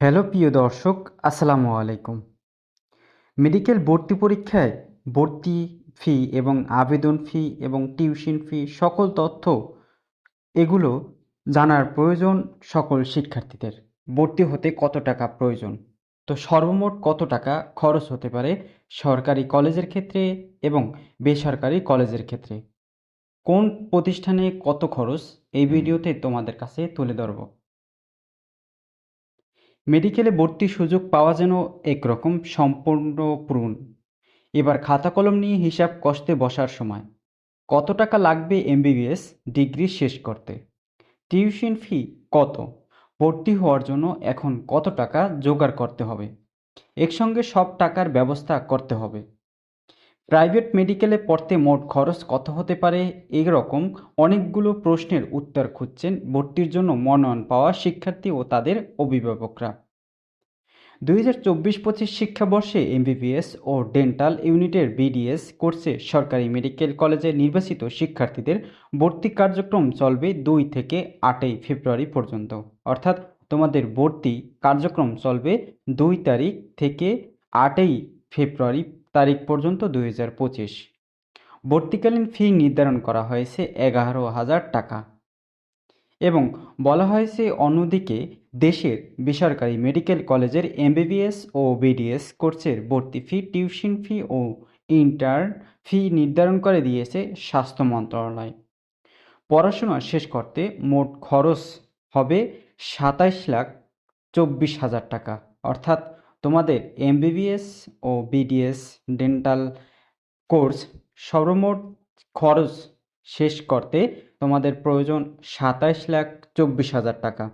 Hello প্রিয় দর্শক, আসসালামু আলাইকুম। মেডিকেল ভর্তি পরীক্ষায় ভর্তি ফি এবং আবেদন ফি এবং টিউশন ফি সকল তথ্য, এগুলো জানার প্রয়োজন সকল শিক্ষার্থীদের। ভর্তি হতে কত টাকা প্রয়োজন? তো সর্বমোট কত টাকা খরচ হতে পারে সরকারি কলেজের ক্ষেত্রে এবং বেসরকারি কলেজের ক্ষেত্রে? কোন প্রতিষ্ঠানে কত খরচ? এই ভিডিওতে তোমাদের কাছে তুলে ধরব। মেডিকেলে ভর্তির সুযোগ পাওয়া যেন একরকম সম্পূর্ণ পূরণ। এবার খাতা কলম নিয়ে হিসাব কষতে বসার সময়। কত টাকা লাগবে এমবিবিএস ডিগ্রি শেষ করতে? টিউশন ফি কত? ভর্তি হওয়ার জন্য এখন কত টাকা জোগাড় করতে হবে? একসঙ্গে সব টাকার ব্যবস্থা করতে হবে। প্রাইভেট মেডিকেলে পড়তে মোট খরচ কত হতে পারে? এরকম অনেকগুলো প্রশ্নের উত্তর খুঁজছেন ভর্তির জন্য মনোনয়ন পাওয়া শিক্ষার্থী ও তাদের অভিভাবকরা। দুই হাজার চব্বিশ পঁচিশ শিক্ষাবর্ষে এমবিবিএস ও ডেন্টাল ইউনিটের বিডিএস কোর্সে সরকারি মেডিকেল কলেজে নির্বাচিত শিক্ষার্থীদের ভর্তি কার্যক্রম চলবে দুই থেকে আটই ফেব্রুয়ারি পর্যন্ত। অর্থাৎ তোমাদের ভর্তি কার্যক্রম চলবে দুই তারিখ থেকে আটই ফেব্রুয়ারি তারিখ পর্যন্ত দুই হাজার পঁচিশ। ভর্তিকালীন ফি নির্ধারণ করা হয়েছে এগারো হাজার টাকা। এবং বলা হয়েছে অন্যদিকে দেশের বেসরকারি মেডিকেল কলেজের এমবিবিএস ও বিডিএস কোর্সের ভর্তি ফি, টিউশন ফি ও ইন্টার্ন ফি নির্ধারণ করে দিয়েছে স্বাস্থ্য মন্ত্রণালয়। পড়াশোনা শেষ করতে মোট খরচ হবে সাতাইশ লাখ চব্বিশ হাজার টাকা, অর্থাৎ তোমাদের এমবিবিএস ও বিডিএস ডেন্টাল কোর্স সর্বমোট খরচ শেষ করতে তোমাদের প্রয়োজন সাতাইশ লাখ চব্বিশ হাজার টাকা।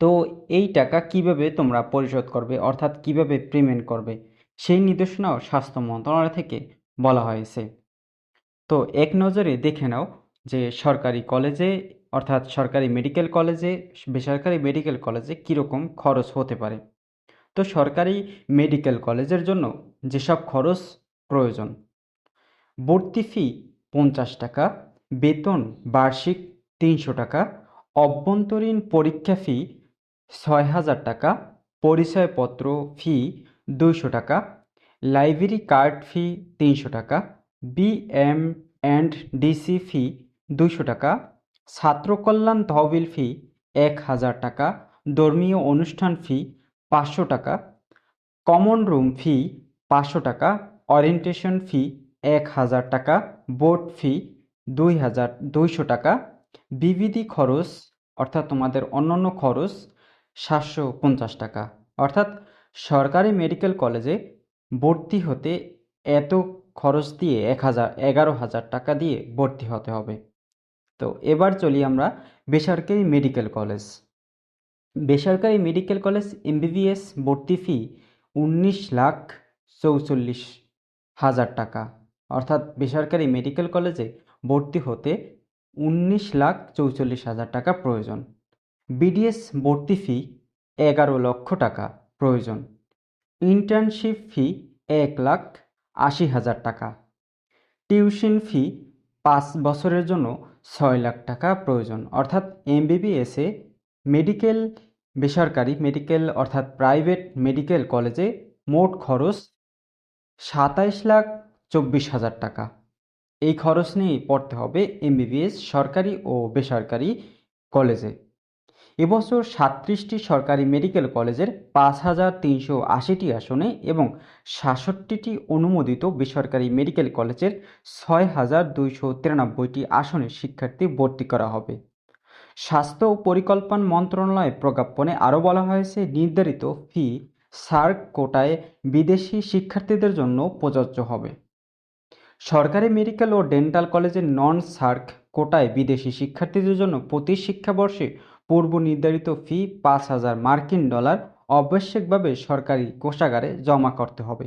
তো এই টাকা কীভাবে তোমরা পরিশোধ করবে অর্থাৎ কীভাবে পেমেন্ট করবে সেই নির্দেশনাও স্বাস্থ্য মন্ত্রণালয় থেকে বলা হয়েছে। তো এক নজরে দেখে নাও যে সরকারি কলেজে অর্থাৎ সরকারি মেডিকেল কলেজে, বেসরকারি মেডিকেল কলেজে কীরকম খরচ হতে পারে। তো সরকারি মেডিকেল কলেজের জন্য যেসব খরচ প্রয়োজন। ভর্তি ফি পঞ্চাশ টাকা, বেতন বার্ষিক তিনশো টাকা, অভ্যন্তরীণ পরীক্ষা ফি ছয় হাজার টাকা, পরিচয়পত্র ফি দুইশো টাকা লাইব্রেরি কার্ড ফি তিনশো টাকা বিএম অ্যান্ড ডিসি ফি দুইশো টাকা ছাত্রকল্যাণ তহবিল ফি এক হাজার টাকা, ধর্মীয় অনুষ্ঠান ফি পাঁচশো টাকা। কমন রুম ফি পাঁচশো টাকা অরিয়েন্টেশন ফি এক হাজার টাকা বোর্ড ফি দুই হাজার দুইশো টাকা বিবিধি খরচ, অর্থাৎ তোমাদের অন্যান্য খরচ, সাতশো পঞ্চাশ টাকা। অর্থাৎ সরকারি মেডিকেল কলেজে ভর্তি হতে এত খরচ দিয়ে এক হাজার, এগারো হাজার টাকা দিয়ে ভর্তি হতে হবে। তো এবার চলি আমরা বেসরকারি মেডিকেল কলেজ বেসরকারি মেডিকেল কলেজ এমবিবিএস ভর্তি ফি উনিশ লাখ চৌচল্লিশ হাজার টাকা। অর্থাৎ বেসরকারি মেডিকেল কলেজে ভর্তি হতে উনিশ লাখ চৌচল্লিশ হাজার টাকা প্রয়োজন। বিডিএস ভর্তি ফি এগারো লক্ষ টাকা প্রয়োজন। ইন্টার্নশিপ ফি এক লাখ আশি হাজার টাকা। টিউশন ফি পাঁচ বছরের জন্য ছয় লাখ টাকা প্রয়োজন। অর্থাৎ এমবিবিএসে মেডিকেল বেসরকারি মেডিকেল অর্থাৎ প্রাইভেট মেডিকেল কলেজে মোট খরচ সাতাইশ লাখ চব্বিশ হাজার টাকা। এই খরচ নিয়েই পড়তে হবে এমবিবিএস সরকারি ও বেসরকারি কলেজে এবছর সাতত্রিশটি সরকারি মেডিকেল কলেজের পাঁচ হাজার তিনশো আশিটি আসনে এবং সাতষট্টিটি অনুমোদিত বেসরকারি মেডিকেল কলেজের ছয় হাজার দুইশো তিরানব্বইটি আসনে শিক্ষার্থী ভর্তি করা হবে। স্বাস্থ্য ও পরিকল্পনা মন্ত্রণালয়ের প্রজ্ঞাপনে আরও বলা হয়েছে, নির্ধারিত ফি সার্ক কোটায় বিদেশি শিক্ষার্থীদের জন্য প্রযোজ্য হবে। সরকারি মেডিকেল ও ডেন্টাল কলেজের নন সার্ক কোটায় বিদেশি শিক্ষার্থীদের জন্য প্রতি শিক্ষাবর্ষে পূর্ব নির্ধারিত ফি পাঁচ হাজার মার্কিন ডলার আবশ্যিকভাবে সরকারি কোষাগারে জমা করতে হবে।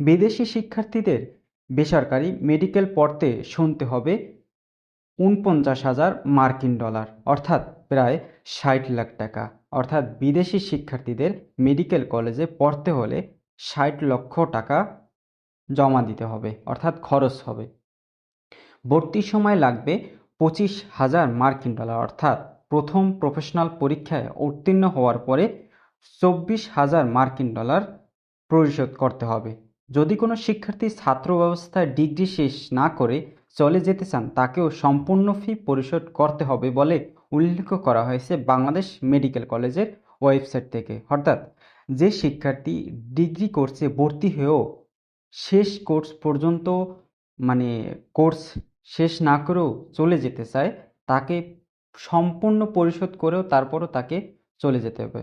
বিদেশি শিক্ষার্থীদের বেসরকারি মেডিকেল পড়তে শুনতে হবে উনপঞ্চাশ হাজার মার্কিন ডলার, অর্থাৎ প্রায় ষাট লাখ টাকা। অর্থাৎ বিদেশি শিক্ষার্থীদের মেডিকেল কলেজে পড়তে হলে ষাট লক্ষ টাকা জমা দিতে হবে, অর্থাৎ খরচ হবে। ভর্তির সময় লাগবে পঁচিশ হাজার মার্কিন ডলার, অর্থাৎ প্রথম প্রফেশনাল পরীক্ষায় উত্তীর্ণ হওয়ার পরে চব্বিশ হাজার মার্কিন ডলার পরিশোধ করতে হবে। যদি কোনো শিক্ষার্থী ছাত্র ব্যবস্থায় ডিগ্রি শেষ না করে চলে যেতে চান, তাকেও সম্পূর্ণ ফি পরিশোধ করতে হবে বলে উল্লেখ করা হয়েছে বাংলাদেশ মেডিকেল কলেজের ওয়েবসাইট থেকে। অর্থাৎ যে শিক্ষার্থী ডিগ্রি কোর্সে ভর্তি হয়েও শেষ কোর্স পর্যন্ত মানে কোর্স শেষ না করেও চলে যেতে চায়, তাকে সম্পূর্ণ পরিশোধ করেও তারপরও তাকে চলে যেতে হবে।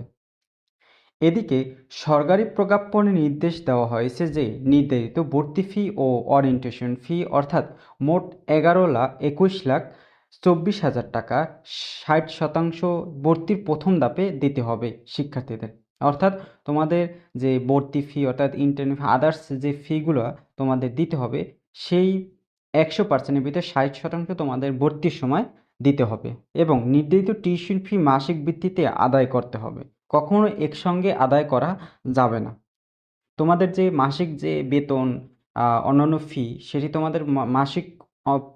এদিকে সরকারি প্রজ্ঞাপনে নির্দেশ দেওয়া হয়েছে যে নির্ধারিত ভর্তি ফি ও অরিয়েন্টেশন ফি অর্থাৎ মোট এগারো লাখ একুশ লাখ চব্বিশ হাজার টাকা, ষাট শতাংশ ভর্তির প্রথম ধাপে দিতে হবে শিক্ষার্থীদের। অর্থাৎ তোমাদের যে ভর্তি ফি, অর্থাৎ ইন্টারনেট আদার্স যে ফিগুলো তোমাদের দিতে হবে, সেই একশো পার্সেন্টের ভিতরে ষাট শতাংশ তোমাদের ভর্তির সময় দিতে হবে এবং নির্ধারিত টিউশন ফি মাসিক ভিত্তিতে আদায় করতে হবে। কখনো একসঙ্গে আদায় করা যাবে না। তোমাদের যে মাসিক যে বেতন অন্যান্য ফি সেটি তোমাদের মাসিক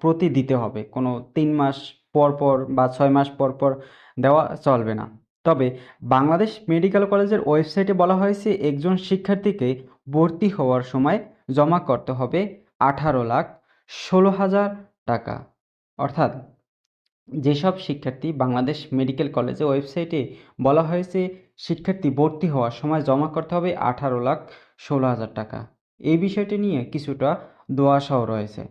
প্রতি দিতে হবে। কোনো তিন মাস পর পর বা ছয় মাস পর পর দেওয়া চলবে না। তবে বাংলাদেশ মেডিকেল কলেজের ওয়েবসাইটে বলা হয়েছে, একজন শিক্ষার্থীকে ভর্তি হওয়ার সময় জমা করতে হবে আঠারো লাখ ষোলো হাজার টাকা। অর্থাৎ যেসব শিক্ষার্থী বাংলাদেশ মেডিকেল কলেজে ওয়েবসাইটে বলা হয়েছে, শিক্ষার্থী ভর্তি হওয়ার সময় জমা করতে হবে আঠারো লাখ ষোলো হাজার টাকা। এই বিষয়টি নিয়ে কিছুটা দোয়াশাও রয়েছে।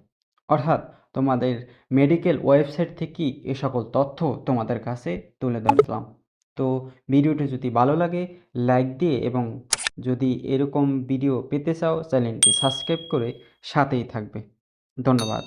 অর্থাৎ তোমাদের মেডিকেল ওয়েবসাইট থেকেই এ সকল তথ্য তোমাদের কাছে তুলে ধরলাম। তো ভিডিওটি যদি ভালো লাগে, লাইক দিয়ে এবং যদি এরকম ভিডিও পেতে চাও, চ্যানেলটি সাবস্ক্রাইব করে সাথেই থাকবে। ধন্যবাদ।